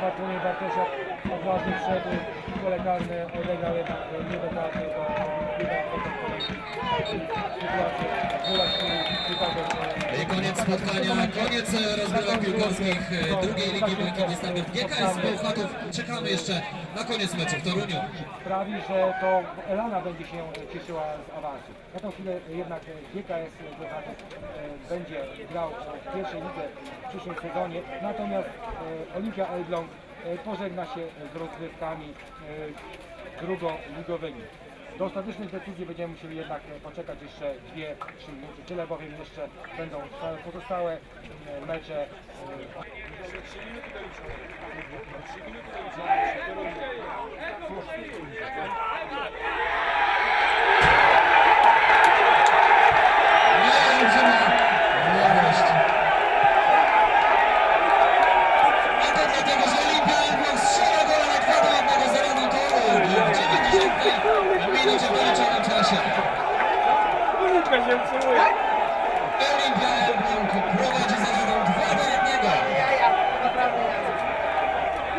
Bartłomiej Bartosiak odważnie wszedł w pole karne, odegrał jednak niedokładnie do chyba potem kolejnej sytuacji. I koniec spotkania, koniec e, rozgrywek piłkarskich e, drugiej ligi Błękitnej Stamby w GKS Bełchatów. Czekamy jeszcze na koniec meczu w Toruniu. sprawi, że to Elana będzie się cieszyła z awansu. Na tą chwilę jednak GKS Bełchatów e, będzie grał w pierwszej lidze w przyszłym sezonie, natomiast Olimpia Elbląg pożegna się z rozgrywkami drugoligowymi. Do ostatecznych decyzji będziemy musieli jednak e, poczekać jeszcze 2-3 minuty. Tyle bowiem jeszcze będą trwały pozostałe e, mecze. e, Nie, olbrzyma młodość. A to dlatego, że Olimpia Elbląg strzela gola na 2 do 1 0 na toru w 90 minucie w doliczonym czasie. Uliczka się utrzymuje. Olimpia Elbląg prowadzi za zerą 2 do 1.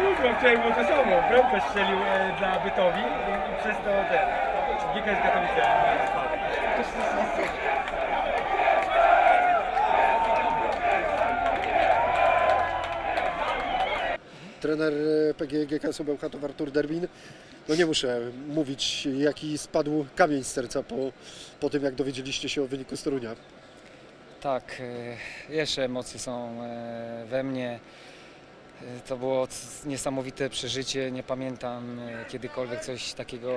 Jutro chciałem go czasową. Bramkę strzelił e, dla Bytowi i, i przez to te GKS Katowice spadł. PGG GKS Bełchatów Artur Derbin. No nie muszę mówić, jaki spadł kamień z serca po, po tym, jak dowiedzieliście się o wyniku z Torunia. Tak, e, jeszcze emocje są e, we mnie. E, To było niesamowite przeżycie. Nie pamiętam kiedykolwiek coś takiego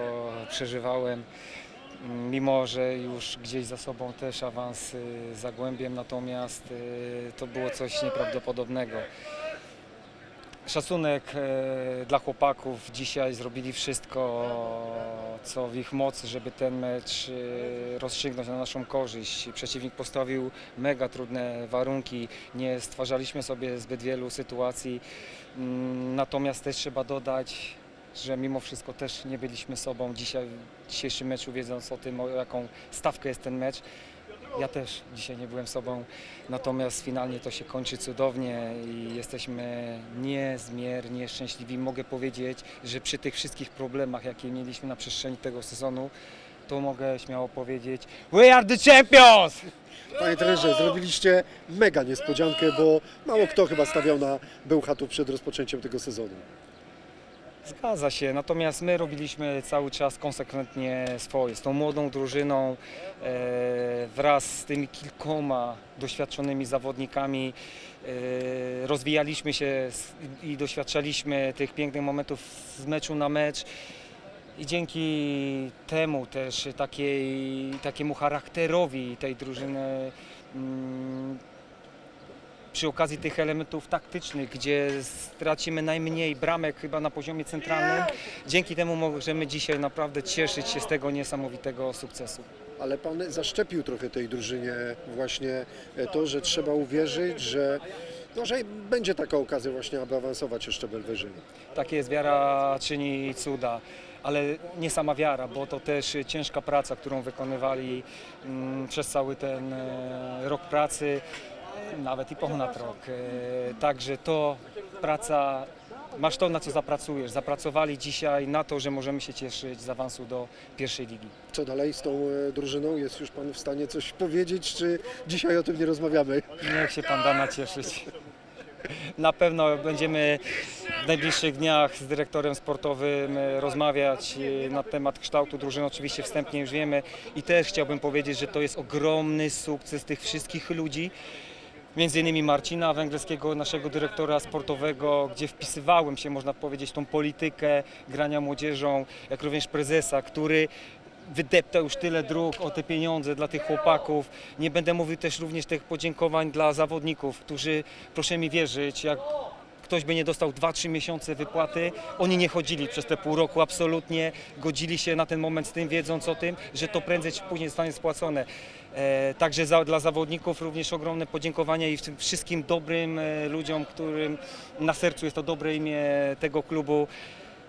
przeżywałem. M, Mimo, że już gdzieś za sobą też awans zagłębiem, natomiast to było coś nieprawdopodobnego. Szacunek e, dla chłopaków. Dzisiaj zrobili wszystko, co w ich mocy, żeby ten mecz e, rozstrzygnąć na naszą korzyść. Przeciwnik postawił mega trudne warunki. Nie stwarzaliśmy sobie zbyt wielu sytuacji. Mm, Natomiast też trzeba dodać, że mimo wszystko też nie byliśmy sobą dzisiaj w dzisiejszym meczu, wiedząc o tym, o jaką stawkę jest ten mecz. Ja też dzisiaj nie byłem sobą, natomiast finalnie to się kończy cudownie i jesteśmy niezmiernie szczęśliwi. Mogę powiedzieć, że przy tych wszystkich problemach, jakie mieliśmy na przestrzeni tego sezonu, to mogę śmiało powiedzieć We are the champions! Panie trenerze, zrobiliście mega niespodziankę, bo mało kto chyba stawiał na Bełchatów przed rozpoczęciem tego sezonu. Zgadza się, natomiast my robiliśmy cały czas konsekwentnie swoje. Z tą młodą drużyną e, wraz z tymi kilkoma doświadczonymi zawodnikami e, rozwijaliśmy się s- i doświadczaliśmy tych pięknych momentów z meczu na mecz. I dzięki temu też takiej, takiemu charakterowi tej drużyny mm, przy okazji tych elementów taktycznych, gdzie stracimy najmniej bramek chyba na poziomie centralnym, dzięki temu możemy dzisiaj naprawdę cieszyć się z tego niesamowitego sukcesu. Ale pan zaszczepił trochę tej drużynie właśnie e, to, że trzeba uwierzyć, że, no, że będzie taka okazja właśnie, aby awansować jeszcze szczebel wyżej. Tak jest, wiara czyni cuda. Ale nie sama wiara, bo to też ciężka praca, którą wykonywali mm, przez cały ten e, rok pracy, nawet i ponad rok. E, Także to praca, masz to na co zapracujesz. Zapracowali dzisiaj na to, że możemy się cieszyć z awansu do pierwszej ligi. Co dalej z tą e, drużyną? Jest już pan w stanie coś powiedzieć, czy dzisiaj o tym nie rozmawiamy? Niech się pan da nacieszyć. Na pewno będziemy w najbliższych dniach z dyrektorem sportowym e, rozmawiać na temat kształtu drużyny. Oczywiście wstępnie już wiemy i też chciałbym powiedzieć, że to jest ogromny sukces tych wszystkich ludzi. Między innymi Marcina Węgierskiego, naszego dyrektora sportowego, gdzie wpisywałem się, można powiedzieć, tą politykę grania młodzieżą, jak również prezesa, który wydeptał już tyle dróg o te pieniądze dla tych chłopaków. Nie będę mówił też również tych podziękowań dla zawodników, którzy, proszę mi wierzyć, jak ktoś by nie dostał 2-3 miesiące wypłaty, oni nie chodzili przez te pół roku absolutnie, godzili się na ten moment z tym, wiedząc o tym, że to prędzej czy później zostanie spłacone. E, także za, dla zawodników również ogromne podziękowania i tym wszystkim dobrym e, ludziom, którym na sercu jest to dobre imię tego klubu.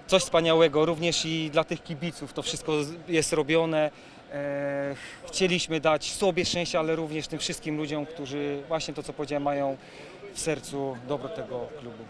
Coś wspaniałego, również i dla tych kibiców to wszystko jest robione. E, chcieliśmy dać sobie szczęście, ale również tym wszystkim ludziom, którzy właśnie to, co powiedziałem, mają w sercu dobro tego klubu.